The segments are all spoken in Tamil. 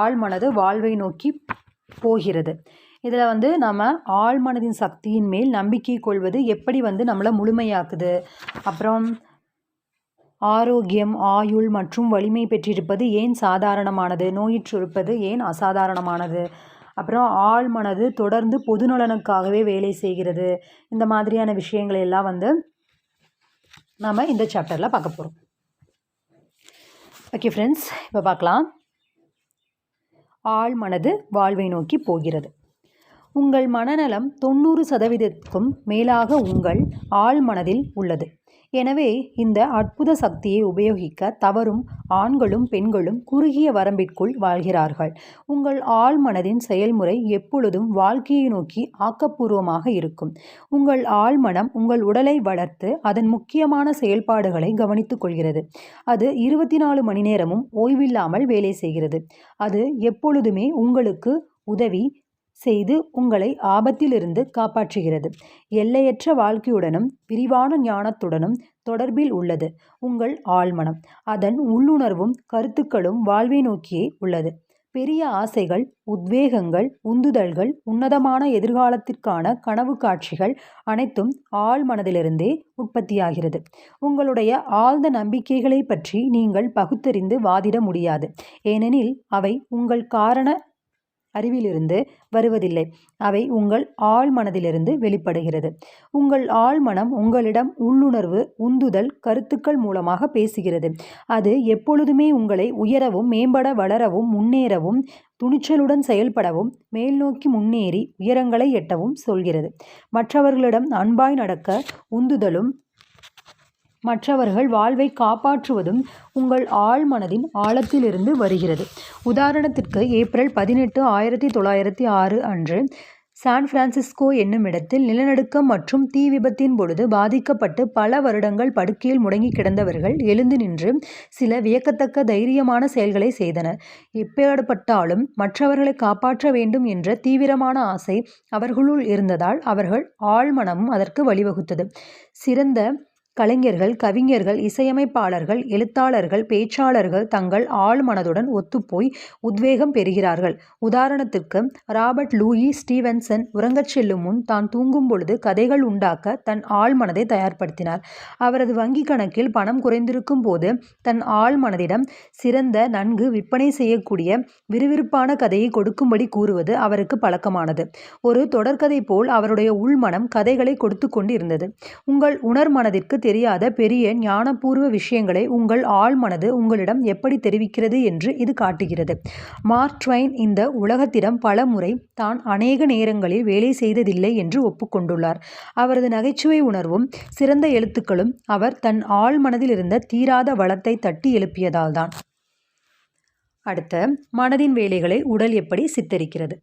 ஆழ்மனது வாழ்வை நோக்கி போகிறது. இதில் வந்து நம்ம ஆழ்மனதின் சக்தியின் மேல் நம்பிக்கை கொள்வது எப்படி வந்து நம்மளை முழுமையாக்குது? அப்புறம் ஆரோக்கியம் ஆயுள் மற்றும் வலிமை பெற்றிருப்பது ஏன் சாதாரணமானது? நோயிற்றிருப்பது ஏன் அசாதாரணமானது? அப்புறம் ஆழ்மனது தொடர்ந்து பொதுநலனுக்காகவே வேலை செய்கிறது. இந்த மாதிரியான விஷயங்களை எல்லாம் வந்து நம்ம இந்த சாப்டரில் பார்க்க போகிறோம் ஓகே ஃப்ரெண்ட்ஸ் இப்போ பார்க்கலாம். ஆழ்மனது வாழ்வை நோக்கி போகிறது. உங்கள் மனநலம் தொண்ணூறு சதவீதத்துக்கும் மேலாக உங்கள் ஆழ்மனதில் உள்ளது. எனவே இந்த அற்புத சக்தியை உபயோகிக்க தவறும் ஆண்களும் பெண்களும் குறுகிய வரம்பிற்குள் வாழ்கிறார்கள். உங்கள் ஆழ்மனதின் செயல்முறை எப்பொழுதும் வாழ்க்கையை நோக்கி ஆக்கப்பூர்வமாக இருக்கும். உங்கள் ஆழ்மனம் உங்கள் உடலை வளர்த்து அதன் முக்கியமான செயல்பாடுகளை கவனித்துக் கொள்கிறது. அது இருபத்தி நாலு மணி நேரமும் ஓய்வில்லாமல் வேலை செய்கிறது. அது எப்பொழுதுமே உங்களுக்கு உதவி செய்து உங்களை ஆபத்திலிருந்து காப்பாற்றுகிறது. எல்லையற்ற வாழ்க்கையுடனும் விரிவான ஞானத்துடனும் தொடர்பில் உள்ளது உங்கள் ஆழ்மனம். அதன் உள்ளுணர்வும் கருத்துக்களும் வாழ்வை நோக்கியே உள்ளது. பெரிய ஆசைகள் உத்வேகங்கள் உந்துதல்கள் உன்னதமான எதிர்காலத்திற்கான கனவு காட்சிகள் அனைத்தும் ஆழ்மனதிலிருந்தே உற்பத்தியாகிறது. உங்களுடைய ஆழ்ந்த நம்பிக்கைகளை பற்றி நீங்கள் பகுத்தறிந்து வாதிட முடியாது. ஏனெனில் அவை உங்கள் காரண அறிவிலிருந்து வருவதில்லை. அவை உங்கள் ஆழ்மனதிலிருந்து வெளிப்படுகிறது. உங்கள் ஆழ்மனம் உங்களிடம் உள்ளுணர்வு உந்துதல் கருத்துக்கள் மூலமாக பேசுகிறது. அது எப்பொழுதுமே உங்களை உயரவும் மேம்பட வளரவும் முன்னேறவும் துணிச்சலுடன் செயல்படவும் மேல்நோக்கி முன்னேறி உயரங்களை எட்டவும் சொல்கிறது. மற்றவர்களிடம் அன்பாய் நடக்க உந்துதலும் மற்றவர்கள் வாழ்வை காப்பாற்றுவதும் உங்கள் ஆழ்மனதின் ஆழத்திலிருந்து வருகிறது. உதாரணத்திற்கு ஏப்ரல் பதினெட்டு ஆயிரத்தி தொள்ளாயிரத்தி ஆறு அன்று சான் பிரான்சிஸ்கோ என்னும் இடத்தில் நிலநடுக்கம் மற்றும் தீ விபத்தின் பொழுது பாதிக்கப்பட்டு பல வருடங்கள் படுக்கையில் முடங்கி கிடந்தவர்கள் எழுந்து நின்று சில வியக்கத்தக்க தைரியமான செயல்களை செய்தனர். எப்பேற்பட்டாலும் மற்றவர்களை காப்பாற்ற வேண்டும் என்ற தீவிரமான ஆசை அவர்களுள் இருந்ததால் அவர்கள் ஆழ்மனமும் அதற்கு வழிவகுத்தது. சிறந்த கலைஞர்கள் கவிஞர்கள் இசையமைப்பாளர்கள் எழுத்தாளர்கள் பேச்சாளர்கள் தங்கள் ஆழ்மனதுடன் ஒத்துப்போய் உத்வேகம் பெறுகிறார்கள். உதாரணத்திற்கு ராபர்ட் லூயி ஸ்டீவன்சன் உறங்கச் செல்லும் முன் தான் தூங்கும் பொழுது கதைகள் உண்டாக்க தன் ஆழ்மனதை தயார்படுத்தினார். அவரது வங்கி கணக்கில் பணம் குறைந்திருக்கும் போது தன் ஆழ்மனதிடம் சிறந்த நன்கு விற்பனை செய்யக்கூடிய விறுவிறுப்பான கதையை கொடுக்கும்படி கூறுவது அவருக்கு பழக்கமானது. ஒரு தொடர்கதை போல் அவருடைய உள்மனம் கதைகளை கொடுத்து கொண்டு இருந்தது உங்கள் உணர்மனதிற்கு தெரியாத பெரிய ஞானபூர்வ விஷயங்களை உங்கள் ஆழ்மனது உங்களிடம் எப்படி தெரிவிக்கிறது என்று இது காட்டுகிறது. மார்க் ட்வைன் இந்த உலகத்திடம் பல முறை தான் அநேக நேரங்களில் வேலை செய்ததில்லை என்று ஒப்புக்கொண்டுள்ளார். அவரது நகைச்சுவை உணர்வும் சிறந்த எழுத்துக்களும் அவர் தன் ஆழ்மனதில் இருந்த தீராத வளத்தை தட்டி எழுப்பியதால்தான். அடுத்த மனதின் வேலைகளை உடல் எப்படி சித்தரிக்கிறது?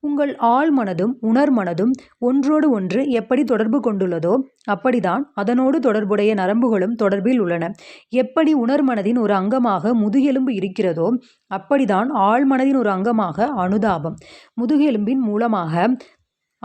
உங்கள் ஆழ்மனதும் உணர்மனதும் ஒன்றோடு ஒன்று எப்படி தொடர்பு கொண்டுள்ளதோ அப்படிதான் அதனோடு தொடர்புடைய நரம்புகளும் தொடர்பில் உள்ளன. எப்படி உணர்மனதின் ஒரு அங்கமாக முதுகெலும்பு இருக்கிறதோ அப்படிதான் ஆழ்மனதின் ஒரு அங்கமாக அனுதாபம். முதுகெலும்பின் மூலமாக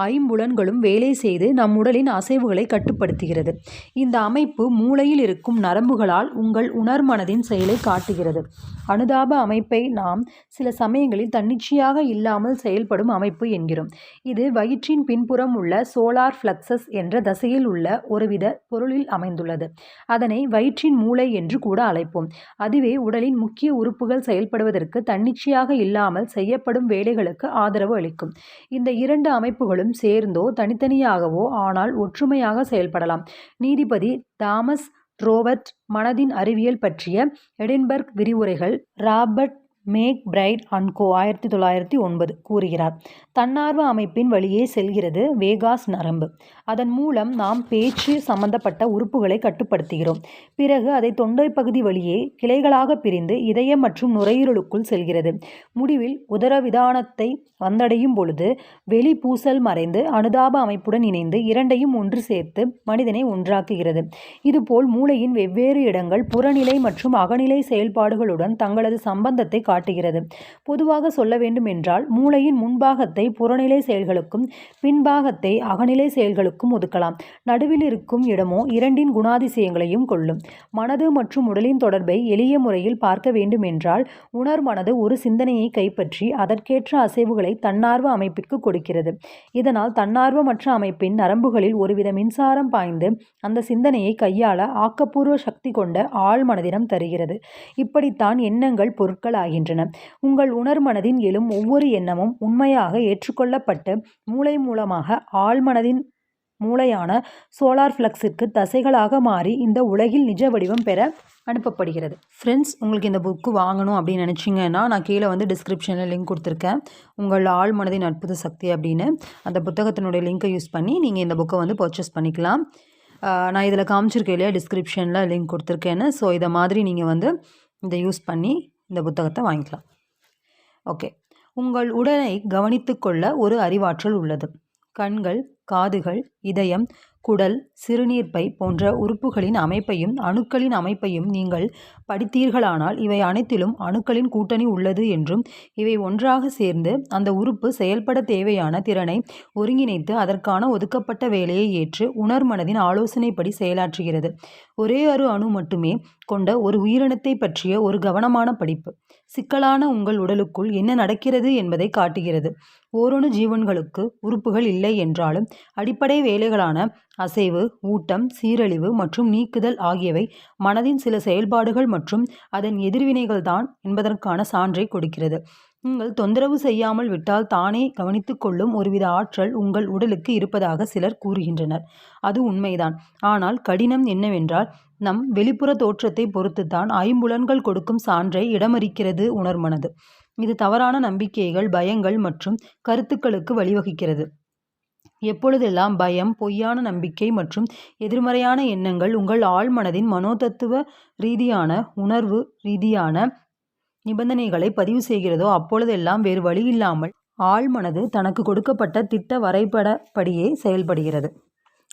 ஐம்புலன்களும் வேலை செய்து நம் உடலின் அசைவுகளை கட்டுப்படுத்துகிறது. இந்த அமைப்பு மூளையில் இருக்கும் நரம்புகளால் உங்கள் உணர்மனதின் செயலை காட்டுகிறது. அனுதாப அமைப்பை நாம் சில சமயங்களில் தன்னிச்சையாக இல்லாமல் செயல்படும் அமைப்பு என்கிறோம். இது வயிற்றின் பின்புறம் உள்ள சோலார் ஃப்ளக்சஸ் என்ற தசையில் உள்ள ஒருவித பொருளில் அமைந்துள்ளது. அதனை வயிற்றின் மூளை என்று கூட அழைப்போம். அதுவே உடலின் முக்கிய உறுப்புகள் செயல்படுவதற்கு தன்னிச்சையாக இல்லாமல் செய்யப்படும் வேலைகளுக்கு ஆதரவு அளிக்கும். இந்த இரண்டு அமைப்புகளும் சேர்ந்தோ தனித்தனியாகவோ ஆனால் ஒற்றுமையாக செயல்படலாம். நீதிபதி தாமஸ் ட்ரோவர்ட் மனதின் அறிவியல் பற்றிய எடின்பர்க் விரிவுரைகள் ராபர்ட் மேக் பிரைட் அன்கோ ஆயிரத்தி தொள்ளாயிரத்தி ஒன்பது கூறுகிறார். தன்னார்வ அமைப்பின் வழியே செல்கிறது வேகாஸ் நரம்பு. அதன் மூலம் நாம் பேச்சு சம்பந்தப்பட்ட உறுப்புகளை கட்டுப்படுத்துகிறோம். பிறகு அதை தொண்டை பகுதி வழியே கிளைகளாக பிரிந்து இதயம் மற்றும் நுரையீரலுக்குள் செல்கிறது. முடிவில் உதரவிதானத்தை வந்தடையும் பொழுது வெளி பூசல் மறைந்து அனுதாப அமைப்புடன் இணைந்து இரண்டையும் ஒன்று சேர்த்து மனிதனை ஒன்றாக்குகிறது. இதுபோல் மூளையின் வெவ்வேறு இடங்கள் புறநிலை மற்றும் அகநிலை செயல்பாடுகளுடன் தங்களது சம்பந்தத்தை காட்டு காட்டுகிறது. பொதுவாக சொல்ல வேண்டும் என்றால் மூளையின் முன்பாகத்தை புறநிலை செயல்களுக்கும் பின்பாகத்தை அகநிலை செயல்களுக்கும் ஒதுக்கலாம். நடுவில் இருக்கும் இடமோ இரண்டின் குணாதிசயங்களையும் கொள்ளும். மனது மற்றும் உடலின் தொடர்பை எளிய முறையில் பார்க்க வேண்டுமென்றால் உணர் மனது ஒரு சிந்தனையை கைப்பற்றி அதற்கேற்ற அசைவுகளை தன்னார்வ அமைப்பிற்கு கொடுக்கிறது. இதனால் தன்னார்வமற்ற அமைப்பின் நரம்புகளில் ஒருவித மின்சாரம் பாய்ந்து அந்த சிந்தனையை கையாள ஆக்கப்பூர்வ சக்தி கொண்ட ஆழ்மனதினம் தருகிறது. இப்படித்தான் எண்ணங்கள் பொருட்களாகின ஆகின்றன உங்கள் உணர் மனதின் எழும் ஒவ்வொரு எண்ணமும் உண்மையாக ஏற்றுக்கொள்ளப்பட்டு மூளை மூலமாக ஆழ்மனதின் மூளையான சோலார் ஃப்ளக்ஸிற்கு தசைகளாக மாறி இந்த உலகில் நிஜ வடிவம் பெற அனுப்பப்படுகிறது. ஃப்ரெண்ட்ஸ் உங்களுக்கு இந்த புக்கு வாங்கணும் அப்படின்னு நினச்சிங்கன்னா நான் கீழே வந்து டிஸ்கிரிப்ஷனில் லிங்க் கொடுத்துருக்கேன். உங்கள் ஆள் மனதின் அற்புத சக்தி அப்படின்னு. அந்த புத்தகத்தினுடைய லிங்க்கை யூஸ் பண்ணி நீங்கள் இந்த புக்கை வந்து பர்ச்சேஸ் பண்ணிக்கலாம். நான் இதில் காமிச்சிருக்கேன் இல்லையா டிஸ்கிரிப்ஷனில் லிங்க் கொடுத்துருக்கேன்னு. ஸோ இதை மாதிரி நீங்கள் வந்து இதை யூஸ் பண்ணி இந்த புத்தகத்தை வாங்கிக்கலாம். ஓகே. உங்கள் உடலை கவனித்துக்கொள்ள ஒரு அறிவாற்றல் உள்ளது. கண்கள் காதுகள் இதயம் குடல் சிறுநீர்ப்பை போன்ற உறுப்புகளின் அமைப்பையும் அணுக்களின் அமைப்பையும் நீங்கள் படித்தீர்களானால் இவை அனைத்திலும் அணுக்களின் கூட்டணி உள்ளது என்றும் இவை ஒன்றாக சேர்ந்து அந்த உறுப்பு செயல்பட தேவையான திறனை ஒருங்கிணைத்து அதற்கான ஒதுக்கப்பட்ட வேலையை ஏற்று உணர்மனதின் ஆலோசனைப்படி செயலாற்றுகிறது. ஒரே ஒரு அணு மட்டுமே கொண்ட ஒரு உயிரினத்தை பற்றிய ஒரு கவனமான படிப்பு. சிக்கலான உங்கள் உடலுக்குள் என்ன நடக்கிறது என்பதை காட்டுகிறது. ஓரணு ஜீவன்களுக்கு உறுப்புகள் இல்லை என்றாலும் அடிப்படை வேலைகளான அசைவு ஊட்டம் சீரழிவு மற்றும் நீக்குதல் ஆகியவை மனதின் சில செயல்பாடுகள் மற்றும் அதன் எதிர்வினைகள்தான் என்பதற்கான சான்றை கொடுக்கிறது. நீங்கள் தொந்தரவு செய்யாமல் விட்டால் தானே கவனித்துக்கொள்ளும் ஒருவித ஆற்றல் உங்கள் உடலுக்கு இருப்பதாக சிலர் கூறுகின்றனர். அது உண்மைதான். ஆனால் கடினம் என்னவென்றால் நம் வெளிப்புற தோற்றத்தை பொறுத்துத்தான் ஐம்புலன்கள் கொடுக்கும் சான்றை இடமறிக்கிறது உணர்மனது. இது தவறான நம்பிக்கைகள் பயங்கள் மற்றும் கருத்துக்களுக்கு வழிவகுக்கிறது. எப்பொழுதெல்லாம் பயம் பொய்யான நம்பிக்கை மற்றும் எதிர்மறையான எண்ணங்கள் உங்கள் ஆழ்மனதின் மனோதத்துவ ரீதியான உணர்வு ரீதியான நிபந்தனைகளை பதிவு செய்கிறதோ அப்பொழுதெல்லாம் வேறு வழி இல்லாமல் ஆழ்மனது தனக்கு கொடுக்கப்பட்ட திட்ட வரைபடப்படியே செயல்படுகிறது.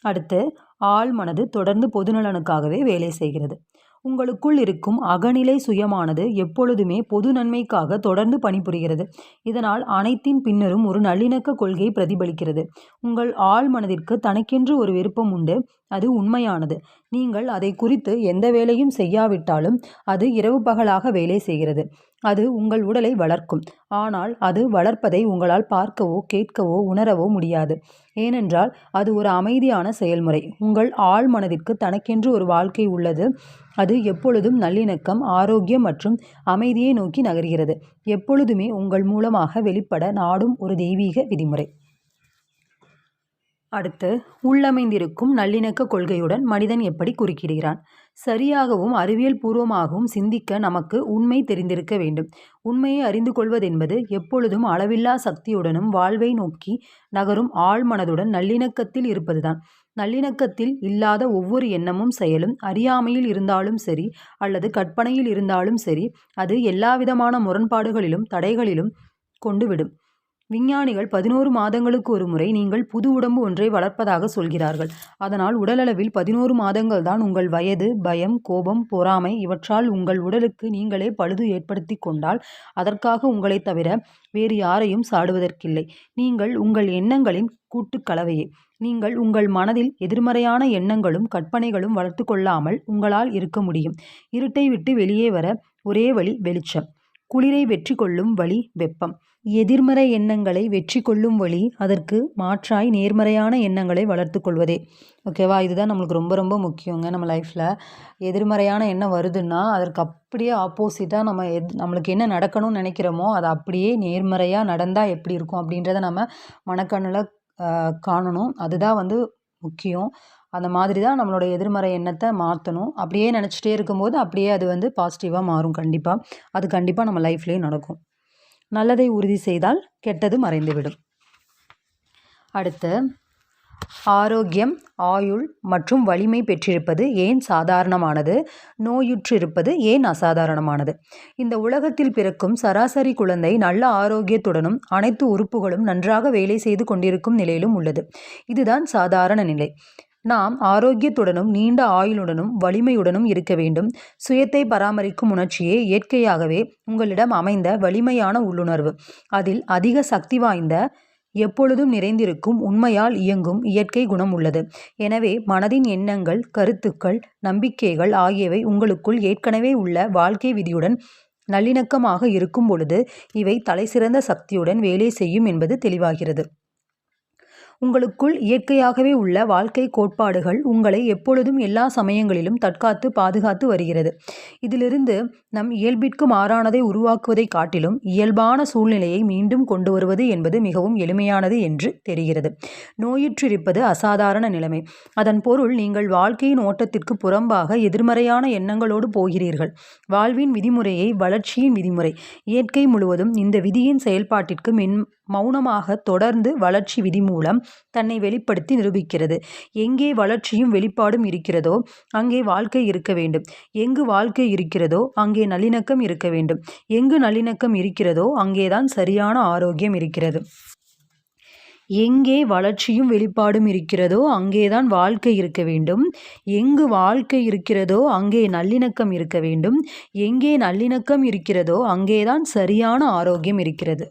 அடுத்து ஆழ்மனது தொடர்ந்து பொதுநலனுக்காகவே வேலை செய்கிறது. உங்களுக்குள் இருக்கும் அகநிலை சுயமானது எப்பொழுதுமே பொது நன்மைக்காக தொடர்ந்து பணிபுரிகிறது. இதனால் அனைத்தின் பின்னரும் ஒரு நல்லிணக்க கொள்கை பிரதிபலிக்கிறது. உங்கள் ஆழ்மனதிற்கு தனக்கென்று ஒரு விருப்பம் உண்டு. அது உண்மையானது. நீங்கள் அதை குறித்து எந்த வேலையும் செய்யாவிட்டாலும் அது இரவு பகலாக வேலை செய்கிறது. அது உங்கள் உடலை வளர்க்கும். ஆனால் அது வளர்ப்பதை உங்களால் பார்க்கவோ கேட்கவோ உணரவோ முடியாது. ஏனென்றால் அது ஒரு அமைதியான செயல்முறை. உங்கள் ஆழ் மனதிற்கு தனக்கென்று ஒரு வாழ்க்கை உள்ளது. அது எப்பொழுதும் நல்லிணக்கம் ஆரோக்கியம் மற்றும் அமைதியை நோக்கி நகர்கிறது. எப்பொழுதுமே உங்கள் மூலமாக வெளிப்பட நாடும் ஒரு தெய்வீக விதிமுறை. அடுத்து உள்ளமைந்திருக்கும் நல்லிணக்க கொள்கையுடன் மனிதன் எப்படி குறுக்கிடுகிறான்? சரியாகவும் அறிவியல் பூர்வமாகவும் சிந்திக்க நமக்கு உண்மை தெரிந்திருக்க வேண்டும். உண்மையை அறிந்து கொள்வதென்பது எப்பொழுதும் அளவில்லா சக்தியுடனும் வாழ்வை நோக்கி நகரும் ஆழ்மனதுடன் நல்லிணக்கத்தில் இருப்பதுதான். நல்லிணக்கத்தில் இல்லாத ஒவ்வொரு எண்ணமும் செயலும் அறியாமையில் இருந்தாலும் சரி அல்லது கற்பனையில் இருந்தாலும் சரி அது எல்லாவிதமான முரண்பாடுகளிலும் தடைகளிலும் கொண்டுவிடும். விஞ்ஞானிகள் பதினோரு மாதங்களுக்கு ஒரு முறை நீங்கள் புது உடம்பு ஒன்றை வளர்ப்பதாக சொல்கிறார்கள். அதனால் உடலளவில் பதினோரு மாதங்கள் தான் உங்கள் வயது பயம் கோபம் பொறாமை இவற்றால் உங்கள் உடலுக்கு நீங்களே பழுது ஏற்படுத்தி கொண்டால் அதற்காக உங்களைத் தவிர வேறு யாரையும் சாடுவதற்கில்லை. நீங்கள் உங்கள் எண்ணங்களின் கூட்டுக்கலவையே. நீங்கள் உங்கள் மனதில் எதிர்மறையான எண்ணங்களும் கற்பனைகளும் வளர்த்து கொள்ளாமல் உங்களால் இருக்க முடியும். இருட்டை விட்டு வெளியே வர ஒரே வழி வெளிச்சம். குளிரை வெற்றி கொள்ளும் வழி வெப்பம். எதிர்மறை எண்ணங்களை வெற்றி கொள்ளும் வழி அதற்கு மாற்றாய் நேர்மறையான எண்ணங்களை வளர்த்து கொள்வதே. ஓகேவா இதுதான் நம்மளுக்கு ரொம்ப ரொம்ப முக்கியங்க நம்ம லைஃப்பில் எதிர்மறையான எண்ணம் வருதுன்னா அதற்கு அப்படியே ஆப்போசிட்டாக நம்ம எத் நம்மளுக்கு என்ன நடக்கணும்னு நினைக்கிறோமோ அது அப்படியே நேர்மறையாக நடந்தால் எப்படி இருக்கும் அப்படின்றத நம்ம மனக்கண்ணில் காணணும். அதுதான் வந்து முக்கியம். அந்த மாதிரி தான் நம்மளோட எதிர்மறை எண்ணத்தை மாற்றணும் அப்படியே நினச்சிட்டே இருக்கும்போது அப்படியே அது வந்து பாசிட்டிவாக மாறும் கண்டிப்பாக அது கண்டிப்பாக நம்ம லைஃப்லேயும் நடக்கும். நல்லதை உறுதி செய்தால் கெட்டது மறைந்துவிடும். அடுத்து ஆரோக்கியம் ஆயுள் மற்றும் வலிமை பெற்றிருப்பது ஏன் சாதாரணமானது? நோயுற்றிருப்பது ஏன் அசாதாரணமானது? இந்த உலகத்தில் பிறக்கும் சராசரி குழந்தை நல்ல ஆரோக்கியத்துடனும் அனைத்து உறுப்புகளும் நன்றாக வேலை செய்து கொண்டிருக்கும் நிலையிலும் உள்ளது. இதுதான் சாதாரண நிலை. நாம் ஆரோக்கியத்துடனும் நீண்ட ஆயுளுடனும் வலிமையுடனும் இருக்க வேண்டும். சுயத்தை பராமரிக்கும் உணர்ச்சியே இயற்கையாகவே உங்களிடம் அமைந்த வலிமையான உள்ளுணர்வு. அதில் அதிக சக்தி வாய்ந்த எப்பொழுதும் நிறைந்திருக்கும் உண்மையால் இயங்கும் இயற்கை குணம் உள்ளது. எனவே மனதின் எண்ணங்கள் கருத்துக்கள் நம்பிக்கைகள் ஆகியவை உங்களுக்குள் ஏற்கனவே உள்ள வாழ்க்கை விதியுடன் நல்லிணக்கமாக இருக்கும் பொழுது இவை தலைசிறந்த சக்தியுடன் வேலை செய்யும் என்பது தெளிவாகிறது. உங்களுக்குள் இயற்கையாகவே உள்ள வாழ்க்கை கோட்பாடுகள் உங்களை எப்பொழுதும் எல்லா சமயங்களிலும் தற்காத்து பாதுகாத்து வருகிறது. இதிலிருந்து நம் இயல்பிற்கு மாறானதை உருவாக்குவதைக் காட்டிலும் இயல்பான சூழ்நிலையை மீண்டும் கொண்டு வருவது என்பது மிகவும் எளிமையானது என்று தெரிகிறது. நோயுற்றிருப்பது அசாதாரண நிலைமை. அதன் பொருள் நீங்கள் வாழ்க்கையின் ஓட்டத்திற்கு புறம்பாக எதிர்மறையான எண்ணங்களோடு போகிறீர்கள். வாழ்வின் விதிமுறையை வளர்ச்சியின் விதிமுறை. இயற்கை முழுவதும் இந்த விதியின் செயல்பாட்டிற்கு மென் மௌனமாக தொடர்ந்து வளர்ச்சி விதி மூலம் தன்னை வெளிப்படுத்தி நிரூபிக்கிறது. எங்கே வளர்ச்சியும் வெளிப்பாடும் இருக்கிறதோ அங்கே வாழ்க்கை இருக்க வேண்டும். எங்கு வாழ்க்கை இருக்கிறதோ அங்கே நல்லிணக்கம் இருக்க வேண்டும். எங்கு நல்லிணக்கம் இருக்கிறதோ அங்கேதான் சரியான ஆரோக்கியம் இருக்கிறது. எங்கே வளர்ச்சியும் வெளிப்பாடும் இருக்கிறதோ அங்கேதான் வாழ்க்கை இருக்க வேண்டும். எங்கு வாழ்க்கை இருக்கிறதோ அங்கே நல்லிணக்கம் இருக்க வேண்டும். எங்கே நல்லிணக்கம் இருக்கிறதோ அங்கேதான் சரியான ஆரோக்கியம் இருக்கிறது.